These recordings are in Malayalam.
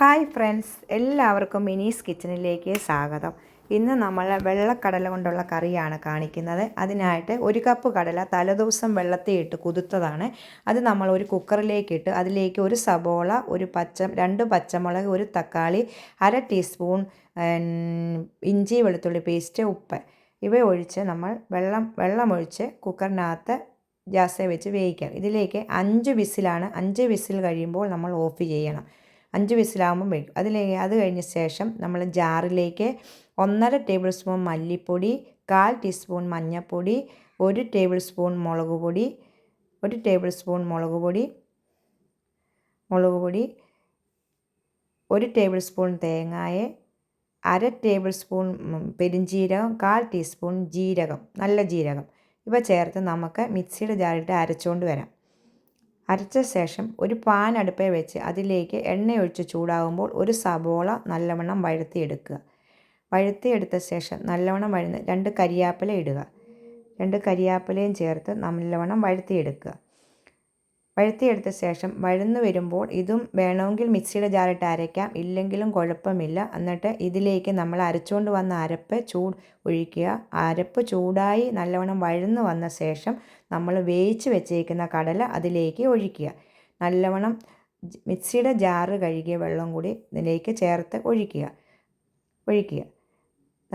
ഹായ് ഫ്രണ്ട്സ് എല്ലാവർക്കും മിനീസ് കിച്ചണിലേക്ക് സ്വാഗതം. ഇന്ന് നമ്മൾ വെള്ളക്കടല കൊണ്ടുള്ള കറിയാണ് കാണിക്കുന്നത്. അതിനായിട്ട് ഒരു കപ്പ് കടല തലേദിവസം വെള്ളത്തിൽ ഇട്ട് കുതിർത്തതാണ്. അത് നമ്മൾ ഒരു കുക്കറിലേക്കിട്ട് അതിലേക്ക് ഒരു സബോള ഒരു പച്ച രണ്ട് പച്ചമുളക് ഒരു തക്കാളി അര ടീസ്പൂൺ ഇഞ്ചി വെളുത്തുള്ളി പേസ്റ്റ് ഉപ്പ്. ഇവ ഒഴിച്ച് നമ്മൾ വെള്ളം വെള്ളമൊഴിച്ച് കുക്കറിനകത്ത് ഗ്യാസ് വെച്ച് വേവിക്കാം. ഇതിലേക്ക് അഞ്ച് വിസിലാണ് അഞ്ച് വിസിൽ കഴിയുമ്പോൾ നമ്മൾ ഓഫ് ചെയ്യണം. അഞ്ച് വിസിലാകുമ്പോൾ വേവിക്കും അതിലേക്ക് അത് കഴിഞ്ഞ ശേഷം നമ്മൾ ജാറിലേക്ക് ഒന്നര ടേബിൾ സ്പൂൺ മല്ലിപ്പൊടി കാൽ ടീസ്പൂൺ മഞ്ഞൾപ്പൊടി ഒരു ടേബിൾ സ്പൂൺ മുളക് പൊടി ഒരു ടേബിൾ സ്പൂൺ മുളക് പൊടി മുളക് പൊടി ഒരു ടേബിൾ സ്പൂൺ തേങ്ങായെ അര ടേബിൾ സ്പൂൺ ഉം, പെരുംജീരകം കാൽ ടീസ്പൂൺ ജീരകം നല്ല ജീരകം. ഇവ ചേർത്ത് നമുക്ക് മിക്സിയുടെ ജാറിട്ട് അരച്ചുകൊണ്ട് വരാം. അരച്ച ശേഷം ഒരു പാൻ അടുപ്പേ വെച്ച് അതിലേക്ക് എണ്ണയൊഴിച്ച് ചൂടാകുമ്പോൾ ഒരു സബോള നല്ലവണ്ണം വഴത്തിയെടുക്കുക. വഴത്തിയെടുത്ത ശേഷം നല്ലവണ്ണം വഴന്ന് രണ്ട് കരിയാപ്പില ഇടുക. രണ്ട് കരിയാപ്പിലയും ചേർത്ത് നല്ലവണ്ണം വഴത്തിയെടുക്കുക. വഴത്തിയെടുത്ത ശേഷം വഴന്നു വരുമ്പോൾ ഇതും വേണമെങ്കിൽ മിക്സിയുടെ ജാറിട്ട് അരയ്ക്കാം. ഇല്ലെങ്കിലും കുഴപ്പമില്ല. എന്നിട്ട് ഇതിലേക്ക് നമ്മൾ അരച്ചുകൊണ്ട് വന്ന അരപ്പ് ചൂട് ഒഴിക്കുക. അരപ്പ് ചൂടായി നല്ലവണ്ണം വഴന്നു വന്ന ശേഷം നമ്മൾ വേവിച്ച് വെച്ചേക്കുന്ന കടല അതിലേക്ക് ഒഴിക്കുക. നല്ലവണ്ണം മിക്സിയുടെ ജാറ് കഴുകിയ വെള്ളം കൂടി ഇതിലേക്ക് ചേർത്ത് ഒഴിക്കുക. ഒഴിക്കുക.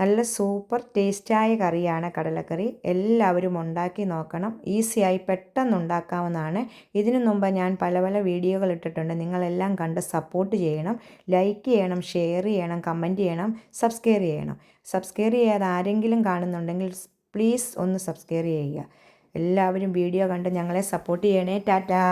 നല്ല സൂപ്പർ ടേസ്റ്റായ കറിയാണ് കടലക്കറി. എല്ലാവരും ഉണ്ടാക്കി നോക്കണം. ഈസിയായി പെട്ടെന്ന് ഉണ്ടാക്കാവുന്നതാണ് ഇതിനു മുമ്പ് ഞാൻ പല പല വീഡിയോകൾ ഇട്ടിട്ടുണ്ട്. നിങ്ങളെല്ലാം കണ്ട് സപ്പോർട്ട് ചെയ്യണം. ലൈക്ക് ചെയ്യണം ഷെയർ ചെയ്യണം കമന്റ് ചെയ്യണം സബ്സ്ക്രൈബ് ചെയ്യണം. സബ്സ്ക്രൈബ് ചെയ്യാതെ ആരെങ്കിലും കാണുന്നുണ്ടെങ്കിൽ പ്ലീസ് ഒന്ന് സബ്സ്ക്രൈബ് ചെയ്യുക. എല്ലാവരും വീഡിയോ കണ്ട് ഞങ്ങളെ സപ്പോർട്ട് ചെയ്യണേ. ടാറ്റാ.